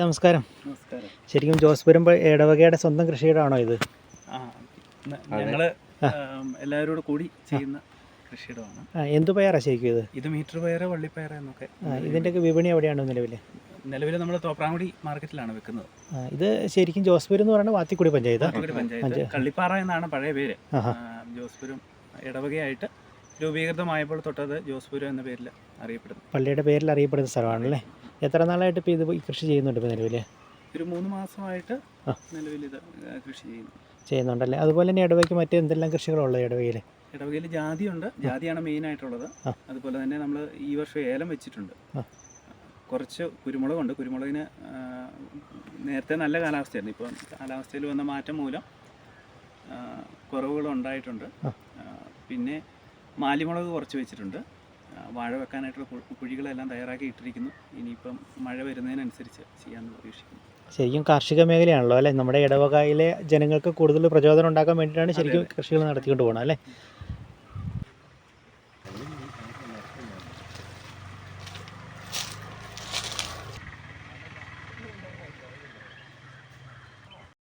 നമസ്കാരം. നമസ്കാരം. ശരിക്കും ജോസ്പുരം ഇടവകയുടെ സ്വന്തം കൃഷിയിടാണോ ഇത്? ഞങ്ങൾ എല്ലാവരോടും കൂടി ചെയ്യുന്ന കൃഷിയിടമാണ്. എന്ത് പയറാ ശരിക്കും ഇത്? ഇത് മീറ്റർ പയറ് വള്ളിപ്പയറ് എന്നൊക്കെ ഇതിന്റെയൊക്കെ വിപണി എവിടെയാണ് നിലവിൽ നിലവിൽ നമ്മൾ തോപ്രാങ്കുടി മാർക്കറ്റിലാണ് വെക്കുന്നത് ഇത് ശരിക്കും ജോസ്പുരം എന്ന് പറയുന്നത് വാത്തിക്കുടി പഞ്ചായത്ത്? പഞ്ചായത്ത്. കള്ളിപ്പാറ എന്നാണ് പഴയ പേര്. ജോസ്പുരം ഇടവകയായിട്ട് രൂപീകൃതമായപ്പോൾ തൊട്ടത് ജോസ്പുരം എന്ന പേരിൽ അറിയപ്പെടുന്നു. പള്ളിയുടെ പേരിൽ അറിയപ്പെടുന്ന സ്ഥലമാണല്ലേ? എത്ര നാളായിട്ട് ഇപ്പോൾ ഇത് കൃഷി ചെയ്യുന്നുണ്ട് ഇപ്പോൾ നിലവിൽ ഒരു മൂന്ന് മാസമായിട്ട്. നിലവിൽ ഇത് കൃഷി ചെയ്യുന്നു. ചെയ്യുന്നുണ്ടല്ലേ? അതുപോലെ തന്നെ ഇടവയ്ക്ക് മറ്റ് എന്തെല്ലാം കൃഷികളുള്ളത് ഇടവയിൽ ഇടവകയിൽ ജാതിയുണ്ട്. ജാതിയാണ് മെയിൻ ആയിട്ടുള്ളത്. അതുപോലെ തന്നെ നമ്മൾ ഈ വർഷം ഏലം വെച്ചിട്ടുണ്ട്. കുറച്ച് കുരുമുളകുണ്ട്. കുരുമുളകിന് നേരത്തെ നല്ല കാലാവസ്ഥയായിരുന്നു. ഇപ്പോൾ കാലാവസ്ഥയിൽ വന്ന മാറ്റം മൂലം കുറവുകൾ ഉണ്ടായിട്ടുണ്ട്. പിന്നെ മാലിമുളക് കുറച്ച് വെച്ചിട്ടുണ്ട്. വാഴ വെക്കാനായിട്ടുള്ള കുഴികളെല്ലാം തയ്യാറാക്കി ഇട്ടിരിക്കുന്നു. ഇനിയിപ്പം മഴ വരുന്നതിനനുസരിച്ച് ചെയ്യാമെന്ന് പ്രതീക്ഷിക്കുന്നു. ശരിക്കും കാർഷിക മേഖലയാണല്ലോ അല്ലേ? നമ്മുടെ ഇടവകയിലെ ജനങ്ങൾക്ക് കൂടുതൽ പ്രചോദനം ഉണ്ടാക്കാൻ വേണ്ടിയിട്ടാണ് ശരിക്കും കൃഷികൾ നടത്തിക്കൊണ്ട് പോകണം അല്ലേ?